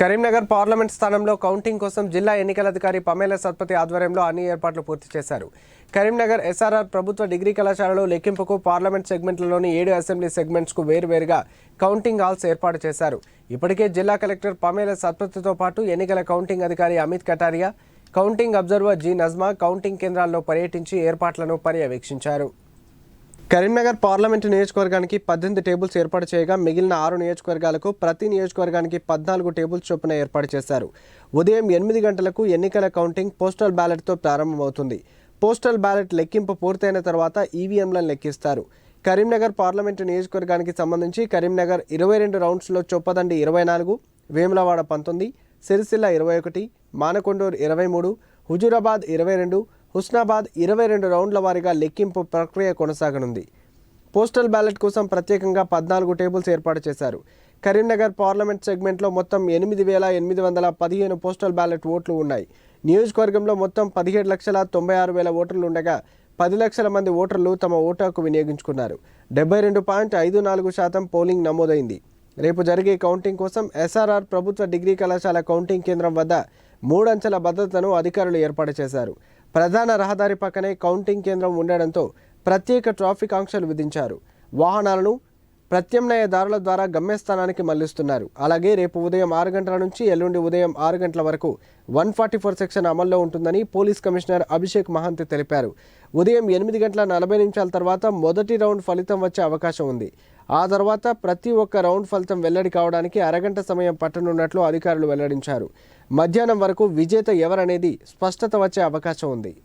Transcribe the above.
Karimnagar parliament స్థానంలో counting కోసం జిల్లా ఎన్నికల అధికారి పమేల సత్పతి ఆధ్వర్యంలో అన్ని ఏర్పాట్లు పూర్తి చేశారు. కరీంనగర్ ఎస్ఆర్ఆర్ ప్రభుత్వ డిగ్రీ కళాశాలలో లెక్కింపుకు పార్లమెంట్ సెగ్మెంట్లలోని ఏడు అసెంబ్లీ సెగ్మెంట్స్కు వేరువేరుగా కౌంటింగ్ హాల్స్ ఏర్పాటు చేశారు. ఇప్పటికే జిల్లా కలెక్టర్ పమేల సత్పతితో పాటు ఎన్నికల కౌంటింగ్ అధికారి Amit Kataria counting observer G Najma counting కేంద్రాల్లో పర్యటించి ఏర్పాట్లను పర్యవేక్షించారు. కరీంనగర్ పార్లమెంటు నియోజకవర్గానికి పద్దెనిమిది టేబుల్స్ ఏర్పాటు చేయగా మిగిలిన ఆరు నియోజకవర్గాలకు ప్రతి నియోజకవర్గానికి పద్నాలుగు టేబుల్స్ చొప్పున ఏర్పాటు చేశారు. ఉదయం ఎనిమిది గంటలకు ఎన్నికల కౌంటింగ్ పోస్టల్ బ్యాలెట్తో ప్రారంభమవుతుంది. పోస్టల్ బ్యాలెట్ లెక్కింపు పూర్తయిన తర్వాత ఈవీఎంలను లెక్కిస్తారు. కరీంనగర్ పార్లమెంటు నియోజకవర్గానికి సంబంధించి కరీంనగర్ ఇరవై రెండు రౌండ్స్లో చొప్పదండి ఇరవై నాలుగు వేములవాడ పంతొమ్మిది సిరిసిల్ల ఇరవై ఒకటి మానకొండూరు ఇరవై మూడు హుజూరాబాద్ ఇరవై రెండు హుస్నాబాద్ ఇరవై రెండు రౌండ్ల వారీగా లెక్కింపు ప్రక్రియ కొనసాగనుంది. పోస్టల్ బ్యాలెట్ కోసం ప్రత్యేకంగా పద్నాలుగు టేబుల్స్ ఏర్పాటు చేశారు. కరీంనగర్ పార్లమెంట్ సెగ్మెంట్లో మొత్తం ఎనిమిది వేల ఎనిమిది వందల పదిహేను పోస్టల్ బ్యాలెట్ ఓట్లు ఉన్నాయి. నియోజకవర్గంలో మొత్తం పదిహేడు లక్షల తొంభై ఆరు వేల ఓటర్లు ఉండగా పది లక్షల మంది ఓటర్లు తమ ఓటు హక్కు వినియోగించుకున్నారు. డెబ్బై రెండు పాయింట్ ఐదు నాలుగు శాతం పోలింగ్ నమోదైంది. రేపు జరిగే కౌంటింగ్ కోసం ఎస్ఆర్ఆర్ ప్రభుత్వ డిగ్రీ కళాశాల కౌంటింగ్ కేంద్రం వద్ద మూడంచెల భద్రతను అధికారులు ఏర్పాటు చేశారు. ప్రధాన రహదారి పక్కనే కౌంటింగ్ కేంద్రం ఉండడంతో ప్రత్యేక ట్రాఫిక్ ఆంక్షలు విధించారు. వాహనాలను ప్రత్యామ్నాయ దారుల ద్వారా గమ్యస్థానానికి మళ్ళిస్తున్నారు. అలాగే రేపు ఉదయం ఆరు గంటల నుంచి ఎల్లుండి ఉదయం ఆరు గంటల వరకు వన్ ఫార్టీ ఫోర్ సెక్షన్ అమల్లో ఉంటుందని పోలీస్ కమిషనర్ అభిషేక్ మహంతి తెలిపారు. ఉదయం ఎనిమిది గంటల నలభై నిమిషాల తర్వాత మొదటి రౌండ్ ఫలితం వచ్చే అవకాశం ఉంది. ఆ తర్వాత ప్రతి ఒక్క రౌండ్ ఫలితం వెల్లడి కావడానికి అరగంట సమయం పట్టనున్నట్లు అధికారులు వెల్లడించారు. మధ్యాహ్నం వరకు విజేత ఎవరనేది స్పష్టత వచ్చే అవకాశం ఉంది.